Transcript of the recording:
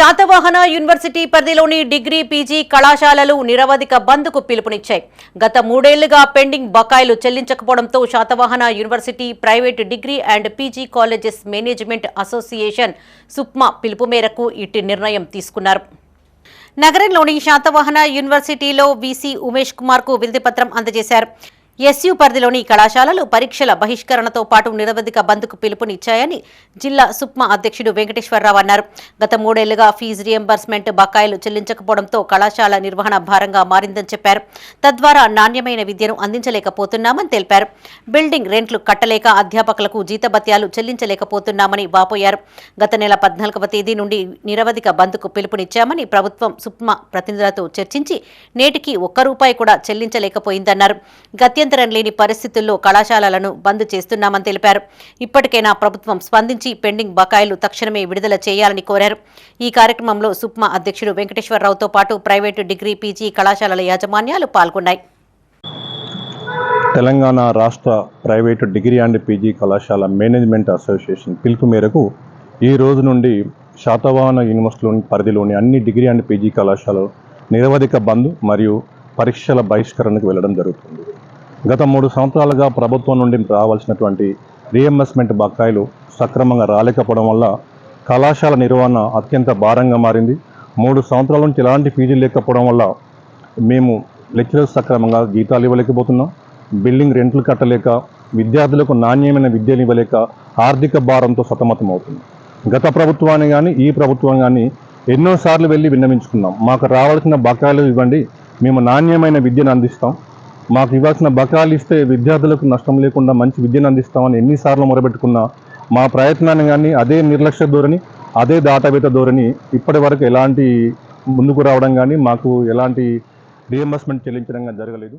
Satavahana university పరిధిలోని degree PG కళాశాలలు నిరవధిక బంద్కు పిలుపునిచ్చాయి. గత మూడేళ్ళుగా పెండింగ్ బకాయిలు చెల్లించకపోవడంతో Satavahana university private degree and PG colleges management association SUPMA పిలుపు మేరకు ఇట్టి నిర్ణయం తీసుకున్నారు. నగరంలోని శాతవాహన యూనివర్సిటీలో వీసీ ఉమేష్ కుమార్కు కు అందజేశారు. ఎస్యు పరిధిలోని కళాశాలలు పరీక్షల బహిష్కరణతో పాటు నిరవధిక బంద్కు పిలుపునిచ్చాయని జిల్లా సుప్మా అధ్యక్షుడు వెంకటేశ్వరరావు అన్నారు. గత మూడేళ్ళుగా ఫీజు రియంబర్స్మెంట్ బకాయిలు చెల్లించకపోవడంతో కళాశాల నిర్వహణ భారంగా మారిందని చెప్పారు. తద్వారా నాణ్యమైన విద్యను అందించలేకపోతున్నామని తెలిపారు. బిల్డింగ్ రెంట్లు కట్టలేక అధ్యాపకులకు జీతభత్యాలు చెల్లించలేకపోతున్నామని వాపోయారు. గత నెల పద్నాలుగవ తేదీ నుండి నిరవధిక బంద్కు పిలుపునిచ్చామని ప్రభుత్వం సుప్మా ప్రతినిధులతో చర్చించి నేటికి ఒక్క రూపాయి కూడా చెల్లించలేకపోయిందన్నారు. అభ్యంతరం లేని పరిస్థితుల్లో కళాశాలలను బంద్ చేస్తున్నామని తెలిపారు. ఇప్పటికైనా ప్రభుత్వం స్పందించి పెండింగ్ బకాయిలు తక్షణమే విడుదల చేయాలని కోరారు. ఈ కార్యక్రమంలో సుప్మా అధ్యక్షుడు వెంకటేశ్వరరావుతో పాటు ప్రైవేటు డిగ్రీ పీజీ కళాశాలల యాజమాన్యాలు పాల్గొన్నాయి. తెలంగాణ రాష్ట్ర ప్రైవేటు డిగ్రీ అండ్ పీజీ కళాశాల మేనేజ్మెంట్ అసోసియేషన్ పిలుపు మేరకు ఈ రోజు నుండి శాతవాహన యూనివర్సిటీలోని పరిధిలోని అన్ని డిగ్రీ అండ్ పీజీ కళాశాలలు నిరవధిక బంద్ మరియు పరీక్షల బహిష్కరణకు వెళ్ళడం జరుగుతుంది. గత మూడు సంవత్సరాలుగా ప్రభుత్వం నుండి రావాల్సినటువంటి రీఎంబర్స్మెంట్ బకాయిలు సక్రమంగా రాలేకపోవడం వల్ల కళాశాల నిర్వహణ అత్యంత భారంగా మారింది. మూడు సంవత్సరాల నుంచి ఎలాంటి ఫీజులు లేకపోవడం వల్ల మేము లెక్చరర్స్ సక్రమంగా జీతాలు ఇవ్వలేకపోతున్నాం. బిల్డింగ్ రెంట్లు కట్టలేక విద్యార్థులకు నాణ్యమైన విద్యను ఇవ్వలేక ఆర్థిక భారంతో సతమతమవుతుంది గత ప్రభుత్వాన్ని కానీ ఈ ప్రభుత్వం కానీ ఎన్నోసార్లు వెళ్ళి విన్నవించుకున్నాం. మాకు రావాల్సిన బకాయిలు ఇవ్వండి. మేము నాణ్యమైన విద్యను అందిస్తాం. మాకు ఇవ్వాల్సిన బకాయిలు ఇస్తే విద్యార్థులకు నష్టం లేకుండా మంచి విద్యను అందిస్తామని ఎన్నిసార్లు మొరబెట్టుకున్నా మా ప్రయత్నాన్ని కానీ అదే నిర్లక్ష్య ధోరణి అదే దాటవేత ధోరణి ఇప్పటి వరకు ఎలాంటి ముందుకు రావడం కానీ మాకు ఎలాంటి రియంబర్స్మెంట్ చెల్లించడం కానీ జరగలేదు.